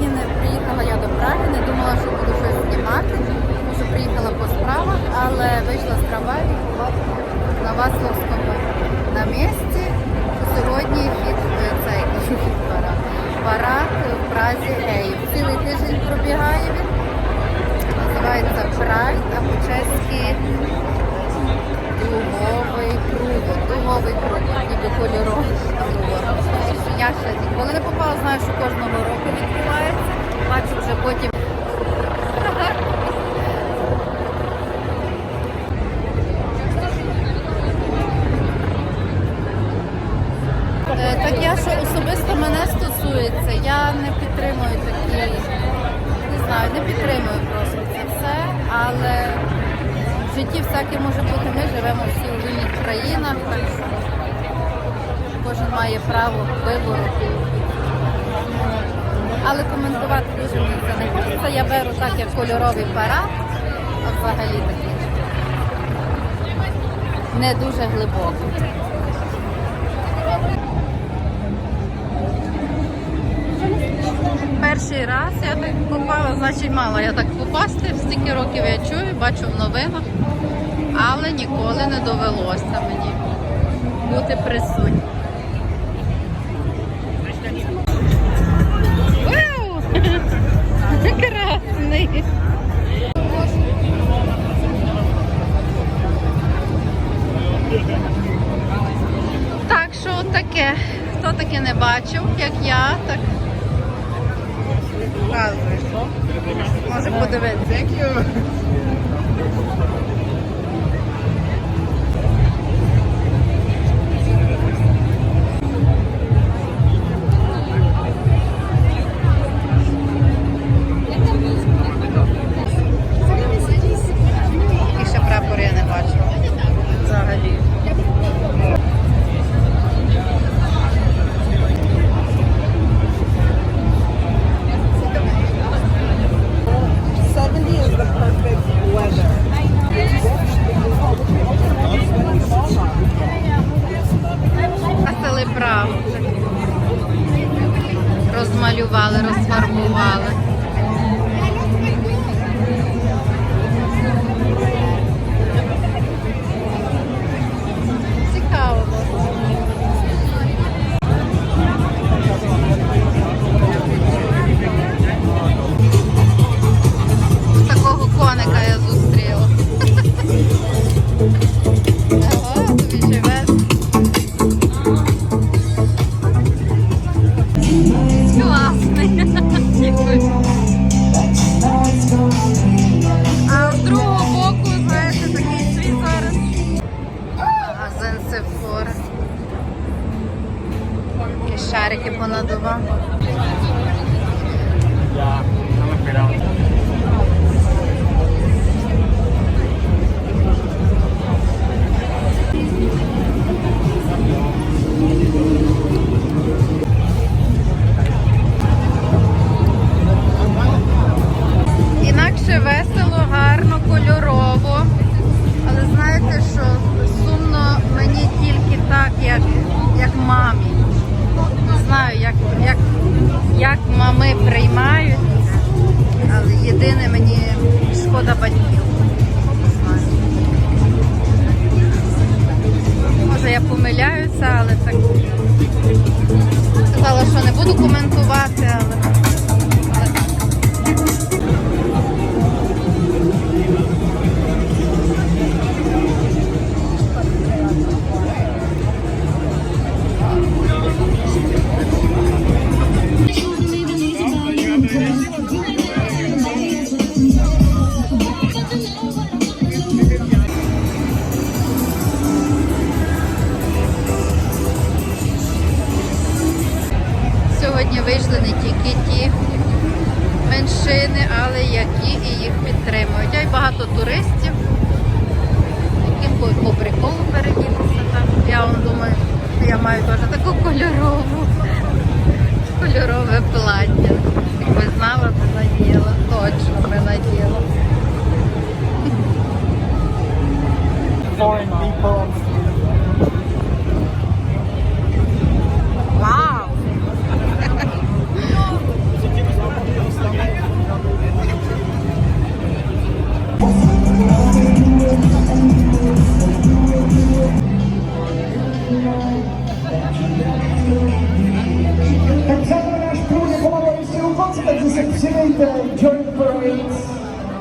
Сьогодні не приїхала я до Праги, не думала, що буду щось знімати, тому що приїхала по справах, але вийшла з трамваю і побачила на Васловському на місці. Сьогодні хід е, цей парад. В Празі геїв. Цілий тиждень пробігає він. Називається Прайд, а по-чеськи дуговий круг. Дуговий круг, ніби кольоровий. Я ще ніколи не попала, знаю, що кожного стосується, я не підтримую такі, не знаю, не підтримую просто це все, але в житті всяке може бути. Ми живемо всі у вільних країнах, кожен має право вибору. Але коментувати дуже мені це не хочеться. Я беру так, як кольоровий парад, а взагалі такий не дуже глибоко. Перший раз я так попала, значить мала я так попасти, стільки років я чую, бачу в новинах, але ніколи не довелося мені бути присутнім. Вау! Так що таке. Хто таке не бачив, як я, так показуєш. Може подивитися. І Розмалювали, розфарбували. Сефора. І шарики понадував. Батьків. Може я помиляюся, але так. Сказала, що не буду коментувати, не тільки ті меншини, але які і їх підтримують. А й багато туристів, яким по, приколу переділися там. Я вам думаю, я маю теж таку кольорову, кольорове плаття. Якби знала, би наділа, точно би наділа. Foreign people. Tak samo nasz próg, jak omawialiście uchodźcy, tak że przyjęte joint parades.